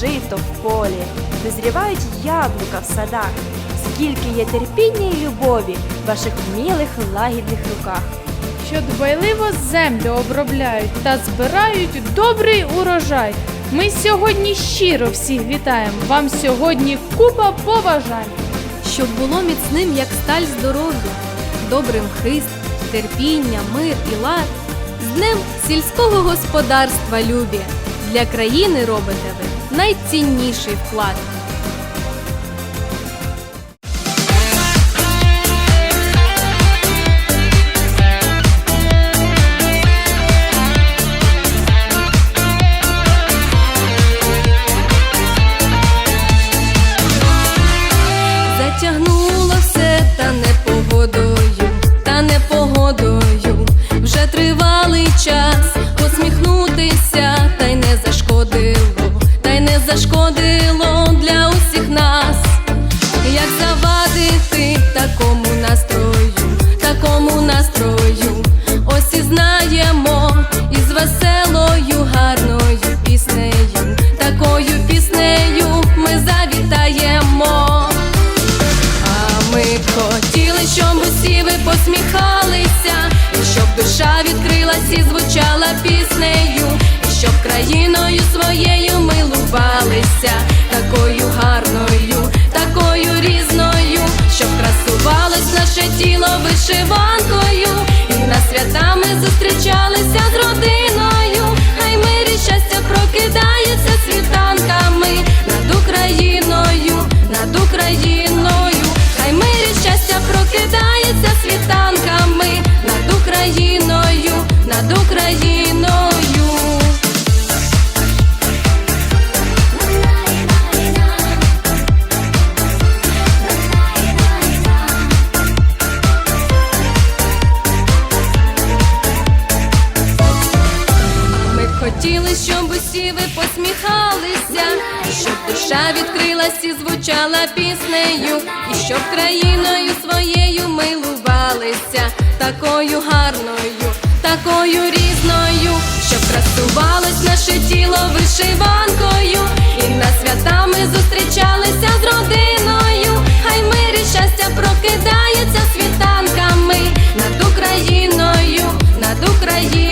жито в полі, дозрівають яблука в садах. Скільки є терпіння і любові в ваших вмілих лагідних руках. що дбайливо землю обробляють та збирають добрий урожай. Ми сьогодні щиро всіх вітаємо. Вам сьогодні купа побажань. щоб було міцним, як сталь здоров'я, добрим хист, терпіння, мир і лад. З днем сільського господарства любі. Для країни робите ви найцінніший вклад. Затягнуло все та непогодою, та непогодою. Вже тривалий час посміхнутися, не зашкодило, та й не зашкодило для усіх нас. Як завадити такому настрою, такому настрою, ось і знаємо із веселою, гарною піснею, такою піснею ми завітаємо. А ми хотіли, щоб усі ви посміхалися, і щоб душа відкрилась і звучала піснею, країною своєю милувалися, такою гарною, такою різною, щоб красувалось наше тіло вишиванкою, і на свята ми зустрічалися хотіли, щоб усі ви посміхалися, щоб душа відкрилась і звучала піснею, і щоб країною своєю милувалися, такою гарною, такою різною, щоб красувалось наше тіло вишиванкою, і на свята ми зустрічалися з родиною. Хай мир і щастя прокидається світанками. Над Україною, над Україною.